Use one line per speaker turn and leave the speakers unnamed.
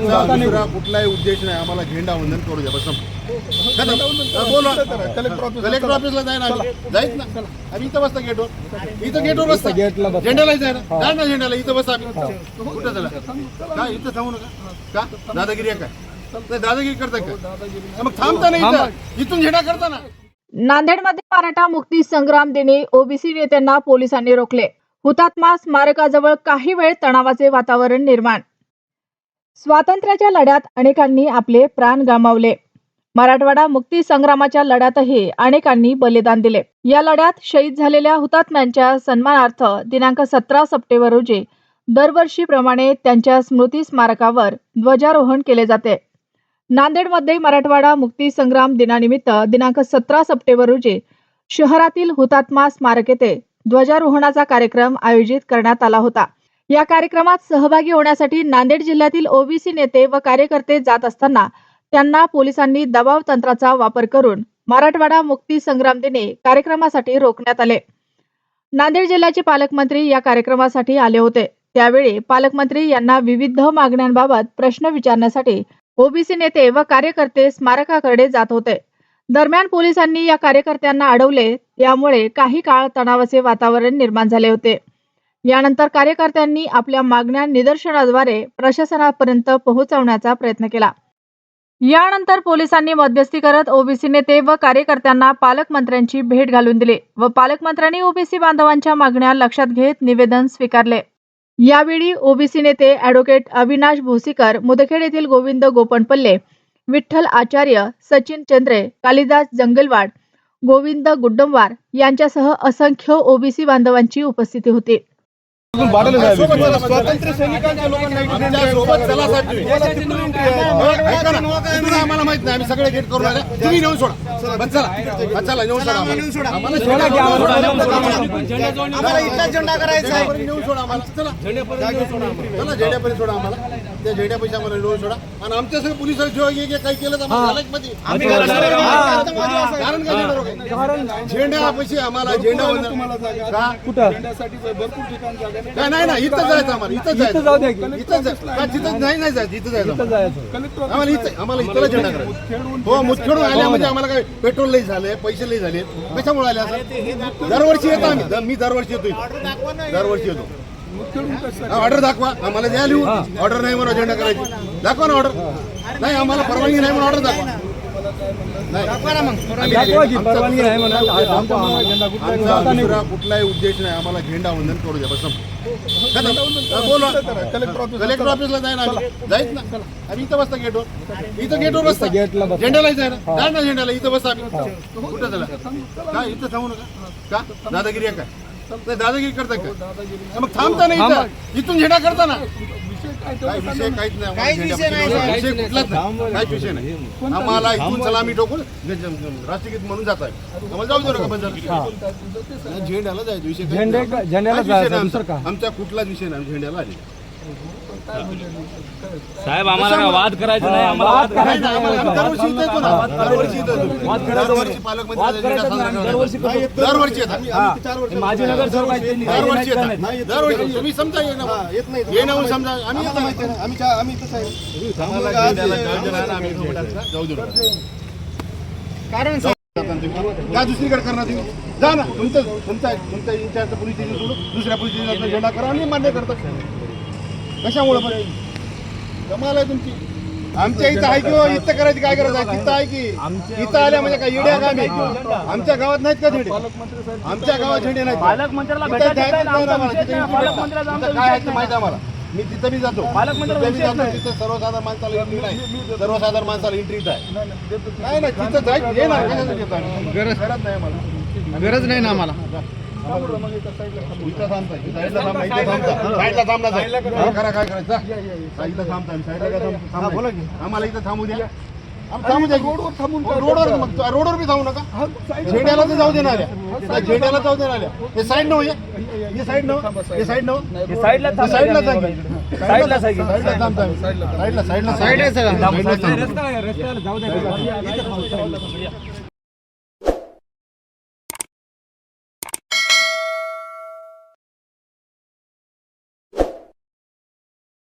दुसरा कुठलाही उद्देश नाही. आम्हाला झेंडा वंदन करू द्या. बस बोला. कलेक्टर ऑफिसला जाय ना. जाईत ना. आम्ही इथं बसता गेटवर इथं गेटवर बसता. झेंड्याला जाय ना जा ना झेंड्याला. इथं बसा आम्ही. कुठं झाला का इथं थांबू नका. का दादागिरी आहे काय नाही, दादागिरी करताय का? मग थांबता नाही इथं. इथून झेंडा करता ना.
नांदेडमध्ये मराठा मुक्ती संग्राम दिनी ओबीसी नेत्यांना पोलिसांनी रोखले. हुतात्मा स्मारकाजवळ काही वेळ तणावाचे वातावरण निर्माण स्वातंत्र्याच्या लढ्यात अनेकांनी आपले प्राण गमावले. मराठवाडा मुक्ती संग्रामाच्या लढ्यातही अनेकांनी बलिदान दिले. या लढ्यात शहीद झालेल्या हुतात्म्यांच्या सन्मानार्थ दिनांक सतरा सप्टेंबर रोजी दरवर्षीप्रमाणे त्यांच्या स्मृती स्मारकावर ध्वजारोहण केले जाते. नांदेडमध्ये मराठवाडा मुक्ती संग्राम दिनानिमित्त दिनांक सतरा सप्टेंबर रोजी शहरातील हुतात्मा स्मारक येथे ध्वजारोहणाचा कार्यक्रम आयोजित करण्यात आला होता. या कार्यक्रमात सहभागी होण्यासाठी नांदेड जिल्ह्यातील ओबीसी नेते व कार्यकर्ते जात असताना त्यांना पोलिसांनी दबाव तंत्राचा वापर करून मराठवाडा मुक्ती संग्राम दिने कार्यक्रमासाठी रोखण्यात आले. नांदेड जिल्ह्याचे पालकमंत्री या कार्यक्रमासाठी आले होते. त्यावेळी पालकमंत्री यांना विविध मागण्यांबाबत प्रश्न विचारण्यासाठी ओबीसी नेते व कार्यकर्ते स्मारकाकडे जात होते. दरम्यान पोलिसांनी या कार्यकर्त्यांना अडवले. यामुळे काही काळ तणावाचे वातावरण निर्माण झाले होते. यानंतर कार्यकर्त्यांनी आपल्या मागण्या निदर्शनाद्वारे प्रशासनापर्यंत पोहोचवण्याचा प्रयत्न केला. यानंतर पोलिसांनी मध्यस्थी करत ओबीसी नेते व कार्यकर्त्यांना पालकमंत्र्यांची भेट घालून दिली व पालकमंत्र्यांनी ओबीसी बांधवांच्या मागण्या लक्षात घेत निवेदन स्वीकारले. यावेळी ओबीसी नेते अॅडव्होकेट अविनाश भोसीकर मुदखेड येथील गोविंद गोपनपल्ले विठ्ठल आचार्य सचिन चंद्रे कालिदास जंगलवाड गोविंद गुड्डमवार यांच्यासह असंख्य ओबीसी बांधवांची उपस्थिती होती.
स्वातंत्र्य सैनिकांच्या लोकांना आम्हाला माहीत नाही आम्ही सगळे गेट करून आले तुम्ही नेऊन सोडा. बस चला. बस चला नेऊन सोडा आम्हाला. आम्हाला सोडा घ्या, आम्हाला सोडा.
आम्हाला इथलाच झेंडा करायचा आहे.
झेंड्यापर्यंत नेऊन सोडा आम्हाला. चला. चला झेंड्यापर्यंत सोडा आम्हाला. त्या झेंड्या पैसे आम्हाला नेऊन सोडा. आणि आमच्या सगळं पोलीस जेव्हा ये ये काही केलं तर आम्हाला कारण झेंडा रोखायचं? झेंडा पैसे आम्हाला झेंडा वंदन का? नाही. नाही नाही इथं जायचं आम्हाला इथं जायचं. इथं जायचं का तिथं नाही नाही जायचं इथं जायचं आम्हाला. आम्हाला इथं आम्हाला इथं झेंडा करायचा हो मुतखेडून आल्या म्हणजे आम्हाला काय पेट्रोल लई झाले पैसे लई झाले. कशामुळे आले असं? दरवर्षी येतो आम्ही. मी दरवर्षी येतो इथं. दरवर्षी येतो. ऑर्डर दाखवा. आम्हाला द्या लिहून. ऑर्डर नाही म्हणून झेंडा करायची. दाखवा ना ऑर्डर नाही आम्हाला परवानगी नाही म्हणून ऑर्डर दाखवा. आमचा दुसरा कुठलाही उद्देश नाही. आम्हाला झेंडा वंदन करू द्या बस. हा, बोला. कलेक्टर ऑफिसला जाय ना. जाईत ना. आम्ही इथं बसता गेटवर इथं गेटवर बसता. झेंड्याला जाय ना जा ना झेंड्याला इथं बसा आम्ही. कुठं झाला? का इथं थांबू नका? का? दादागिरी आहे काय नाही दादागिरी करताय का? मग थांबता नाही इथं. इथून झेंडा करता ना विषय काहीच नाही
विषय
कुठलाच नाही. काहीच विषय नाही. आम्हाला इथून सलामी ठोकून राष्ट्रगीत म्हणून जात आहे. आम्हाला जाऊ दे नका बंद झेंड्याला जायचं विषय.
झेंड्याला?
आमचा. कुठलाच विषय नाही झेंड्याला आले
साहेब आम्हाला वाद करायचा नाही? आम्हाला वाद
आम्ही दरवर्षी दरवर्षी. दरवर्षी. दरवर्षी
माझी नगर सर्व
दरवर्षी
केलं.
तुम्ही समजा
येत नाही.
ये ना समजा आम्ही.
आम्ही आम्ही
जाऊ दे.
कारण
दुसरीकडे करणार तुम्ही. जा ना. तुमचं तुमचा तुमच्या इंचार्ज पोलीस स्टेशन सोडून दुसऱ्या पोलीस झेंडा करा आणि मान्य करतात कशामुळे पण? कमाल आहे तुमची. आमच्या इथं आहे किंवा इथं करायची काय करायचं आहे? तिथं आहे की? इथं आल्या म्हणजे काय येड्या का आम्ही आमच्या गावात नाहीत का झेंडे आमच्या गावात झेंडे नाहीत.
पालकमंत्र्याला
नाही आम्हाला.
विषय
तिथं
नाही,
इथं
पालकमंत्र्याचा आमचा
काय आहे
विषय
ते माहिती आहे आम्हाला? मी तिथं बी जातो.
पालकमंत्र्याला
तिथं बी
विषयच
जातो
नाही.
तिथं सर्वसाधारण माणसाला एंट्री नाही. सर्वसाधारण माणसाला एंट्री आहे. नाही नाही तिथं जायचं. ये ना कशासाठी येतो आम्ही? गरज नाही आम्हाला.
गरज नाही ना आम्हाला.
इथं थांबता साईडला थांबा इथं थांबता साईडला थांबला करा काय करायचं जा. साईडला थांबता आम्ही. साईडला काय थांबता? बोला की आम्हाला इथं थांबू द्या आम्ही थांबू द्या रोडवर थांबून रोडवर मग रोडवर बी जाऊ नका झेंड्याला तर जाऊ देणार. झेंड्याला जाऊ देणार. हे साईड नव हे साईड नव हे साईड नव
हे साईडला थांबा.
साईडला जा की.
साईडला जा की.
साईडला थांबता आम्ही. साईडला साईडला साईड आहे
सगळं.
साईडला थांबता.
रस्त्याला रस्त्याला जाऊ द्या